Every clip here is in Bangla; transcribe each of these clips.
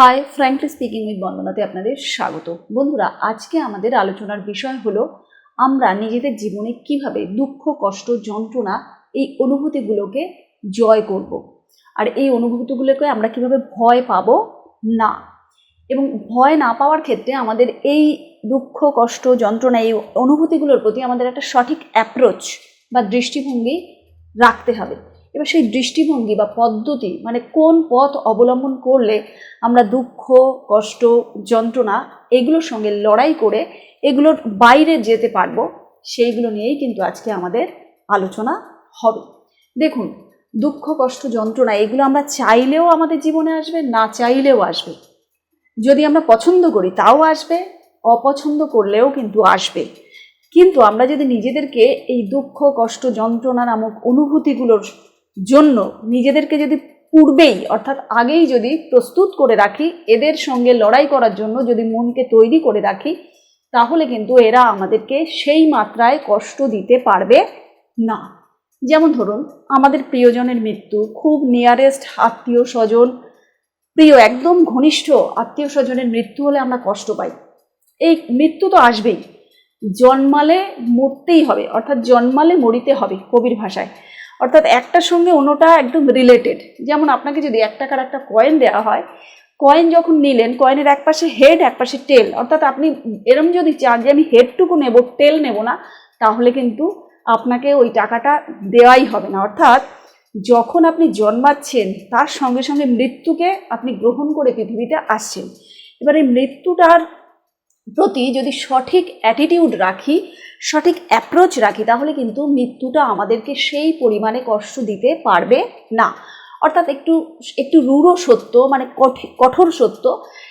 হাই ফ্র্যাঙ্কলি স্পিকিং উইথ বন্দনাতে আপনাদের স্বাগত। বন্ধুরা, আজকে আমাদের আলোচনার বিষয় হলো, আমরা নিজেদের জীবনে কীভাবে দুঃখ, কষ্ট, যন্ত্রণা এই অনুভূতিগুলোকে জয় করব। আর এই অনুভূতিগুলোকে আমরা কীভাবে ভয় পাব? না। এবং ভয় না পাওয়ার ক্ষেত্রে আমাদের এই দুঃখ, কষ্ট, যন্ত্রণা, এই অনুভূতিগুলোর প্রতি আমাদের একটা সঠিক অ্যাপ্রোচ বা দৃষ্টিভঙ্গি রাখতে হবে। এবার সেই দৃষ্টিভঙ্গি বা পদ্ধতি মানে কোন পথ অবলম্বন করলে আমরা দুঃখ, কষ্ট, যন্ত্রণা এগুলোর সঙ্গে লড়াই করে এগুলোর বাইরে যেতে পারব, সেইগুলো নিয়েই কিন্তু আজকে আমাদের আলোচনা হবে। দেখুন, দুঃখ, কষ্ট, যন্ত্রণা এগুলো আমরা চাইলেও আমাদের জীবনে আসবে, না চাইলেও আসবে। যদি আমরা পছন্দ করি তাও আসবে, অপছন্দ করলেও কিন্তু আসবে। কিন্তু আমরা যদি নিজেদেরকে এই দুঃখ, কষ্ট, যন্ত্রণা নামক অনুভূতিগুলোর জন্য নিজেদেরকে যদি পূর্বেই, অর্থাৎ আগেই যদি প্রস্তুত করে রাখি, এদের সঙ্গে লড়াই করার জন্য যদি মনকে তৈরি করে রাখি, তাহলে কিন্তু এরা আমাদেরকে সেই মাত্রায় কষ্ট দিতে পারবে না। যেমন ধরুন, আমাদের প্রিয়জনের মৃত্যু, খুব নিয়ারেস্ট আত্মীয় স্বজন প্রিয় একদম ঘনিষ্ঠ আত্মীয় স্বজনের মৃত্যু হলে আমরা কষ্ট পাই। এই মৃত্যু তো আসবেই, জন্মালে মরতেই হবে, অর্থাৎ জন্মালে মরিতে হবে কবির ভাষায়। অর্থাৎ একটার সঙ্গে অন্যটা একদম রিলেটেড যেমন আপনাকে যদি এক টাকার একটা কয়েন দেওয়া হয় কয়েন যখন নিলেন কয়েনের এক পাশে হেড এক পাশে টেল অর্থাৎ আপনি এরম যদি চান যে আমি হেডটুকু নেব টেল নেব না, তাহলে কিন্তু আপনাকে ওই টাকাটা দেওয়াই হবে না। অর্থাৎ যখন আপনি জন্মাচ্ছেন, তার সঙ্গে সঙ্গে মৃত্যুকে আপনি গ্রহণ করে পৃথিবীতে আসছেন। এবার এই মৃত্যুটার প্রতি যদি সঠিক অ্যাটিটিউড রাখি, সঠিক অ্যাপ্রোচ রাখি, তাহলে কিন্তু মৃত্যুটা আমাদেরকে সেই পরিমাণে কষ্ট দিতে পারবে না। অর্থাৎ একটু একটু রূঢ় সত্য মানে কঠোর সত্য,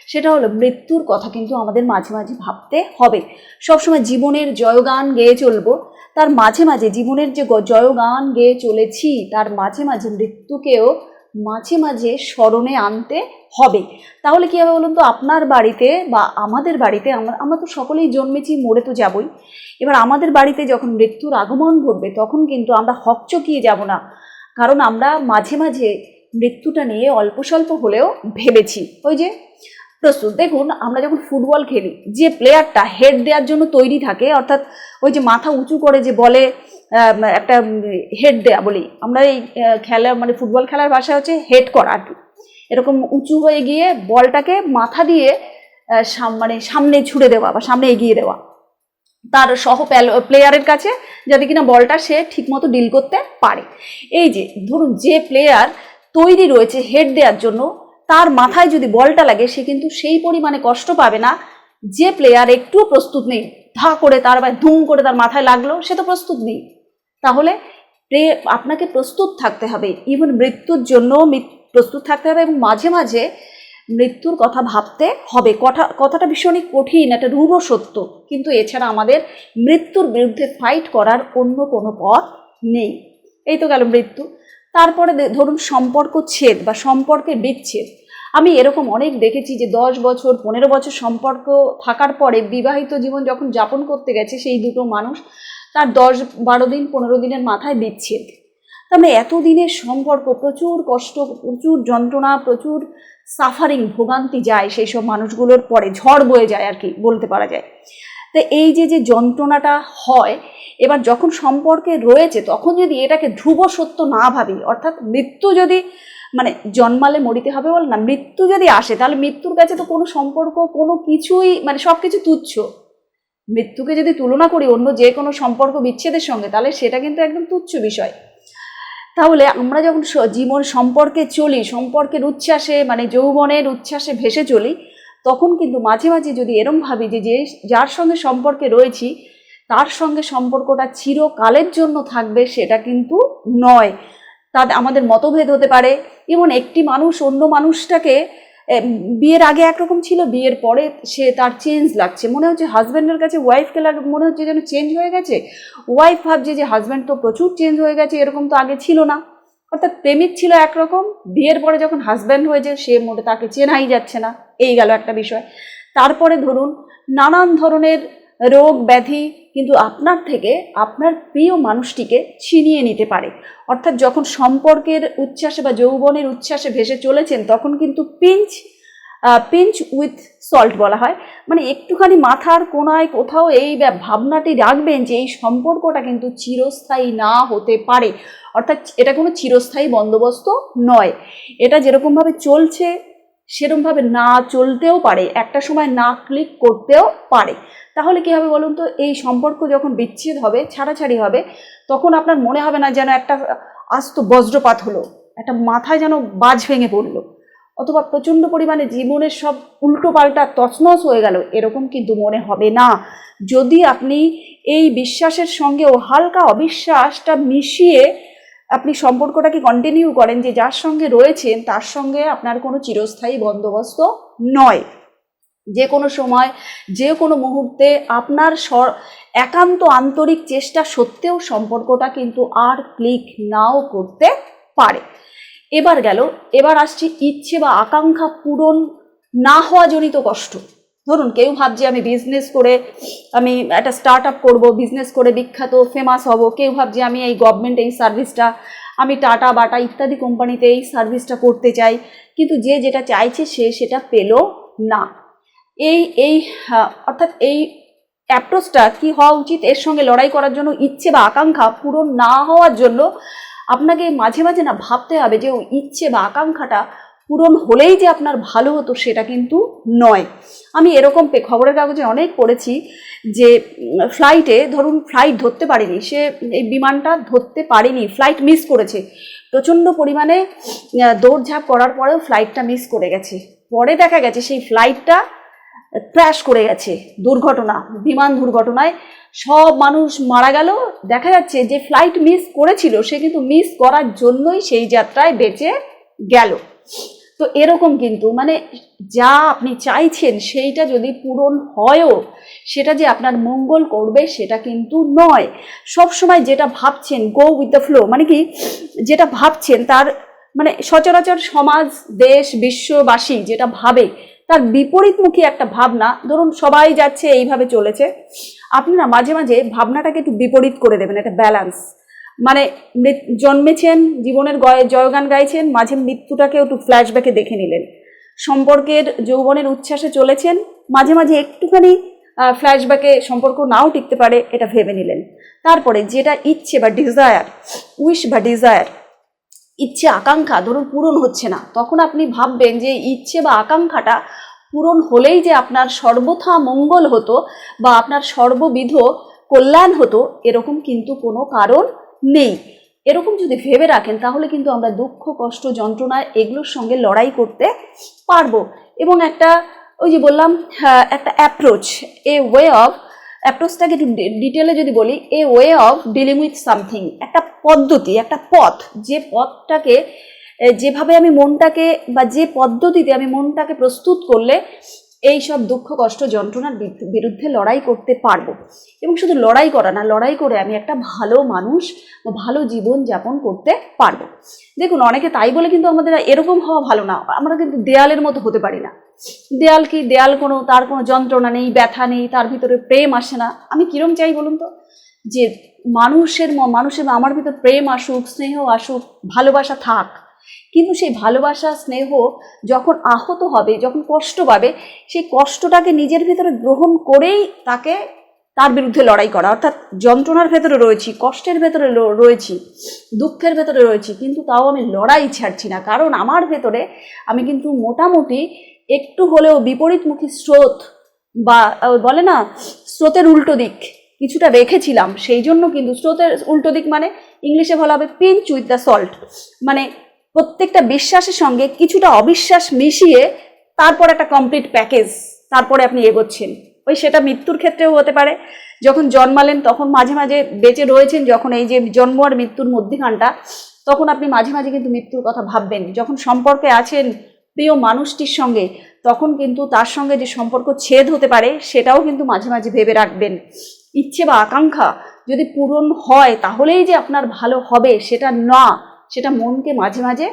সেটা হলো মৃত্যুর কথা কিন্তু আমাদের মাঝে মাঝে ভাবতে হবে। সবসময় জীবনের জয়গান গেয়ে চলবো। তার মাঝে মাঝে জীবনের যে জয়গান গেয়ে চলেছি, তার মাঝে মাঝে মৃত্যুকেও মাঝে মাঝে স্মরণে আনতে হবে। তাহলে কী হবে বলুন তো? আপনার বাড়িতে বা আমাদের বাড়িতে, আমরা আমরা তো সকলেই জন্মেছি, মরে তো যাবই। এবার আমাদের বাড়িতে যখন মৃত্যুর আগমন ঘটবে, তখন কিন্তু আমরা হকচকিয়ে যাব না। কারণ আমরা মাঝে মাঝে মৃত্যুটা নিয়ে অল্প স্বল্প হলেও ভেবেছি। ওই যে, প্রস্তুত, দেখুন, আমরা যখন ফুটবল খেলি, যে প্লেয়ারটা হেড দেওয়ার জন্য তৈরি থাকে, অর্থাৎ ওই যে মাথা উঁচু করে যে বলে একটা হেড দেয়া বলি। আমরা এই খেলা মানে ফুটবল খেলার ভাষা হচ্ছে হেড করা আর কি। এরকম উঁচু হয়ে গিয়ে বলটাকে মাথা দিয়ে মানে সামনে ছুড়ে দেওয়া বা সামনে এগিয়ে দেওয়া। তার সহ প্লেয়ারের কাছে, যাতে কিনা বলটা সে ঠিকমতো ডিল করতে পারে। এই যে, ধরুন যে প্লেয়ার তৈরি রয়েছে হেড দেওয়ার জন্য, তার মাথায় যদি বলটা লাগে, সে কিন্তু সেই পরিমাণে কষ্ট পাবে না। যে প্লেয়ার একটুও প্রস্তুত নেই, ধা করে তার বা, ধুম করে তার মাথায় লাগল, সে তো প্রস্তুত নেই। তাহলে আপনাকে প্রস্তুত থাকতে হবে। ইভেন মৃত্যুর জন্য প্রস্তুত থাকতে হবে এবং মাঝে মাঝে মৃত্যুর কথা ভাবতে হবে। কথা, কথাটা ভীষণই কঠিন, একটা রূঢ় সত্য। কিন্তু এছাড়া আমাদের মৃত্যুর বিরুদ্ধে ফাইট করার অন্য কোনো পথ নেই। এই তো গেল মৃত্যু। তারপরে ধরুন সম্পর্ক ছেদ বা সম্পর্কের বিচ্ছেদ। আমি এরকম অনেক দেখেছি যে দশ বছর, পনেরো বছর সম্পর্ক থাকার পরে বিবাহিত জীবন যখন যাপন করতে গেছে, সেই দুটো মানুষ তার দশ, বারো দিন, পনেরো দিনের মাথায় বিচ্ছেদ। তার মানে এতদিনের সম্পর্ক, প্রচুর কষ্ট, প্রচুর যন্ত্রণা, প্রচুর সাফারিং ভোগান্তি যায় সেই সব মানুষগুলোর পরে, ঝড় বয়ে যায় আর কি, বলতে পারা যায়। তো এই যে যে যন্ত্রণাটা হয়, এবার যখন সম্পর্কে রয়েছে, তখন যদি এটাকে ধ্রুব সত্য না ভাবি, অর্থাৎ মৃত্যু যদি মানে জন্মালে মরিতে হবে বল না, মৃত্যু যদি আসে, তাহলে মৃত্যুর কাছে তো কোনো সম্পর্ক, কোনো কিছুই মানে সব কিছু তুচ্ছ। মৃত্যুকে যদি তুলনা করি অন্য যে কোনো সম্পর্ক বিচ্ছেদের সঙ্গে, তাহলে সেটা কিন্তু একদম তুচ্ছ বিষয়। তাহলে আমরা যখন জীবন সম্পর্কে চলি, সম্পর্কের উচ্ছ্বাসে মানে যৌবনের উচ্ছ্বাসে ভেসে চলি, তখন কিন্তু মাঝে মাঝে যদি এরম ভাবি যে যে যার সঙ্গে সম্পর্কে রয়েছি, তার সঙ্গে সম্পর্কটা চিরকালের জন্য থাকবে সেটা কিন্তু নয়। তাদের আমাদের মতভেদ হতে পারে। এবং একটি মানুষ অন্য মানুষটাকে বিয়ের আগে একরকম ছিল, বিয়ের পরে সে তার চেঞ্জ লাগছে। মনে হচ্ছে হাজব্যান্ডের কাছে ওয়াইফকে লাগ মনে হচ্ছে যেন চেঞ্জ হয়ে গেছে। ওয়াইফ ভাবছে যে হাজব্যান্ড তো প্রচুর চেঞ্জ হয়ে গেছে, এরকম তো আগে ছিল না। অর্থাৎ প্রেমিক ছিল একরকম, বিয়ের পরে যখন হাজব্যান্ড হয়েছে সে মোটে তাকে চেনাই যাচ্ছে না। এই গেল একটা বিষয়। তারপরে ধরুন, নানান ধরনের রোগ ব্যাধি কিন্তু আপনার থেকে আপনার প্রিয় মানুষটিকে ছিনিয়ে নিতে পারে। অর্থাৎ যখন সম্পর্কের উচ্ছ্বাসে বা যৌবনের উচ্ছ্বাসে ভেসে চলেছেন, তখন কিন্তু পিঞ্চ পিঞ্চ উইথ সল্ট বলা হয়। মানে একটুখানি মাথার কোনায় কোথাও এই ভাবনাটি রাখবেন যে এই সম্পর্কটা কিন্তু চিরস্থায়ী না হতে পারে। অর্থাৎ এটা কোনো চিরস্থায়ী বন্দোবস্ত নয়। এটা যেরকমভাবে চলছে, সেরকমভাবে না চলতেও পারে। একটা সময় না ক্লিক করতেও পারে। তাহলে কী হবে বলুন তো? এই সম্পর্ক যখন বিচ্ছেদ হবে, ছাড়াছাড়ি হবে, তখন আপনার মনে হবে না যেন একটা আস্ত বজ্রপাত হলো, একটা মাথায় যেন বাজ ভেঙে পড়ল, অথবা প্রচণ্ড পরিমাণে জীবনের সব উল্টো পাল্টা হয়ে গেল, এরকম কিন্তু মনে হবে না। যদি আপনি এই বিশ্বাসের সঙ্গেও হালকা অবিশ্বাসটা মিশিয়ে আপনি সম্পর্কটাকে কন্টিনিউ করেন যে যার সঙ্গে রয়েছেন, তার সঙ্গে আপনার কোনো চিরস্থায়ী বন্দোবস্ত নয়। যে কোনো সময়, যে কোনো মুহূর্তে আপনার একান্ত আন্তরিক চেষ্টা সত্ত্বেও সম্পর্কটা কিন্তু আর ক্লিক নাও করতে পারে। এবার গেল, এবার আসছে ইচ্ছে বা আকাঙ্ক্ষা পূরণ না হওয়া জনিত কষ্ট। ধরুন, কেউ ভাবছে আমি বিজনেস করে, আমি একটা স্টার্ট আপ করব বিজনেস করে বিখ্যাত ফেমাস হব, কেউ ভাবছে আমি এই গভর্নমেন্ট এই সার্ভিসটা আমি টাটা বাটা ইত্যাদি কোম্পানিতে এই সার্ভিসটা করতে চাই, কিন্তু যে যেটা চাইছে সে সেটা পেল না। এই এই আহ, অর্থাৎ এই অ্যাপ্রোচটা কি হওয়া উচিত? এর সঙ্গে লড়াই করার জন্য ইচ্ছে বা আকাঙ্ক্ষা পূরণ না হওয়ার জন্য আপনাকে মাঝে মাঝে না ভাবতে হবে যে ওই ইচ্ছে বা আকাঙ্ক্ষাটা পূরণ হলেই যে আপনার ভালো হতো সেটা কিন্তু নয়। আমি এরকম খবরের কাগজে অনেক পড়েছি যে ফ্লাইটে ধরুন ফ্লাইট ধরতে পারেনি সে এই বিমানটা ধরতে পারেনি ফ্লাইট মিস করেছে। প্রচণ্ড পরিমাণে দৌড়ঝাঁপ করার পরেও ফ্লাইটটা মিস করে গেছে। পরে দেখা গেছে সেই ফ্লাইটটা ক্র্যাশ করে গেছে দুর্ঘটনা, বিমান দুর্ঘটনায়। সব মানুষ মারা গেল। দেখা যাচ্ছে যে ফ্লাইট মিস করেছিল, সে কিন্তু মিস করার জন্যই সেই যাত্রায় বেঁচে গেল। তো এরকম কিন্তু মানে যা আপনি চাইছেন সেইটা যদি পূরণ হয়ও, সেটা যে আপনার মঙ্গল করবে সেটা কিন্তু নয়। সব সময় যেটা ভাবছেন গো উইথ দ্য ফ্লো মানে কি, যেটা ভাবছেন তার মানে সচরাচর সমাজ, দেশ, বিশ্ববাসী যেটা ভাবে তার বিপরীতমুখী একটা ভাবনা, ধরুন সবাই যাচ্ছে, এইভাবে চলেছে। আপনি না মাঝে মাঝে ভাবনাটাকে একটু বিপরীত করে দেবেন, একটা ব্যালেন্স। মানে জন্মেছেন, জীবনের গয়ে জয়গান গাইছেন, মাঝে মৃত্যুটাকে একটু ফ্ল্যাশব্যাকে দেখে নিলেন। সম্পর্কের যৌবনের উচ্ছ্বাসে চলেছেন, মাঝে মাঝে একটুখানি ফ্ল্যাশব্যাকে সম্পর্ক নাও টিকতে পারে, এটা ভেবে নিলেন। তারপরে যেটা ইচ্ছে বা ডিজায়ার, উইশ বা ডিজায়ার ইচ্ছে আকাঙ্ক্ষা ধরুন পূরণ হচ্ছে না তখন আপনি ভাববেন যে ইচ্ছে বা আকাঙ্ক্ষাটা পূরণ হলেই যে আপনার সর্বথা মঙ্গল হতো বা আপনার সর্ববিধ কল্যাণ হতো এরকম কিন্তু কোনো কারণ নেই। এরকম যদি ভেবে রাখেন তাহলে কিন্তু আমরা দুঃখ কষ্ট যন্ত্রণা এগুলোর সঙ্গে লড়াই করতে পারব। এবং একটা ওই যে বললাম হ্যাঁ, একটা অ্যাপ্রোচ এ ওয়ে অফ অ্যাপ্রোচটাকে একটু ডিটেলে যদি বলি a way of dealing with something একটা পদ্ধতি, একটা পথ, যে পথটাকে যেভাবে আমি মনটাকে বা যে পদ্ধতিতে আমি মনটাকে প্রস্তুত করলে এই সব দুঃখ, কষ্ট, যন্ত্রণার বিরুদ্ধে- লড়াই করতে পারব। এবং শুধু লড়াই করা না, লড়াই করে আমি একটা ভালো মানুষ ভালো জীবন যাপন করতে পারব। দেখুন, অনেকে তাই বলে কিন্তু আমাদের এরকম হওয়া ভালো না। আমরা কিন্তু দেয়ালের মতো হতে পারি না। দেয়াল কি, দেয়াল কোনো, তার কোনো যন্ত্রণা নেই, ব্যথা নেই, তার ভিতরে প্রেম আসে না। আমি কিরম চাই বলুন তো? যে মানুষের মানুষের আমার ভিতর প্রেম আসুক, স্নেহ আসুক, ভালোবাসা থাক। কিন্তু সেই ভালোবাসা, স্নেহ যখন আহত হবে, যখন কষ্ট পাবে, সেই কষ্টটাকে নিজের ভেতরে গ্রহণ করেই তাকে তার বিরুদ্ধে লড়াই করা। অর্থাৎ যন্ত্রণার ভেতরে রয়েছি, কষ্টের ভেতরে রয়েছি, দুঃখের ভেতরে রয়েছি, কিন্তু তাও আমি লড়াই ছাড়ছি না। কারণ আমার ভেতরে আমি কিন্তু মোটামুটি একটু হলেও বিপরীতমুখী স্রোত বা বলে না, স্রোতের উল্টো দিক কিছুটা রেখেছিলাম। সেই জন্য কিন্তু স্রোতের উল্টো দিক মানে ইংলিশে বলা হবে পিঞ্চ উইথ দ্য সল্ট মানে প্রত্যেকটা বিশ্বাসের সঙ্গে কিছুটা অবিশ্বাস মিশিয়ে তারপর একটা কমপ্লিট প্যাকেজ তারপরে আপনি এগোচ্ছেন। ওই সেটা মৃত্যুর ক্ষেত্রেও হতে পারে। যখন জন্মালেন, তখন মাঝে মাঝে বেঁচে রয়েছেন যখন এই যে জন্ম আর মৃত্যুর মধ্যিখানটা, তখন আপনি মাঝে মাঝে কিন্তু মৃত্যুর কথা ভাববেন। যখন সম্পর্কে আছেন প্রিয় মানুষটির সঙ্গে, তখন কিন্তু তার সঙ্গে যে সম্পর্ক ছেদ হতে পারে, সেটাও কিন্তু মাঝে মাঝে ভেবে রাখবেন। ইচ্ছে বা আকাঙ্ক্ষা যদি পূরণ হয়, তাহলেই যে আপনার ভালো হবে, সেটা না। সেটা মনকে মাঝে মাঝে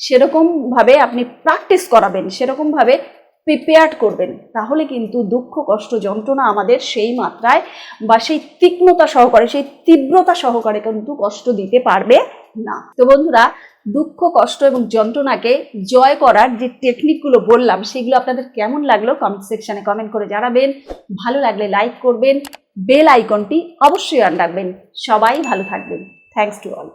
সেরকমভাবে আপনি প্র্যাকটিস করাবেন সেরকমভাবে প্রিপেয়ার্ড করবেন, তাহলে কিন্তু দুঃখ, কষ্ট, যন্ত্রণা আমাদের সেই মাত্রায় বা সেই তীক্ষ্ণতা সহকারে, সেই তীব্রতা সহকারে কিন্তু কষ্ট দিতে পারবে না। তো বন্ধুরা, দুঃখ, কষ্ট এবং যন্ত্রণাকে জয় করার যে টেকনিকগুলো বললাম, সেগুলো আপনাদের কেমন লাগল কমেন্ট সেকশনে কমেন্ট করে জানাবেন। ভালো লাগলে লাইক করবেন বেল আইকনটি অবশ্যই অন রাখবেন। সবাই ভালো থাকবেন। Thanks to all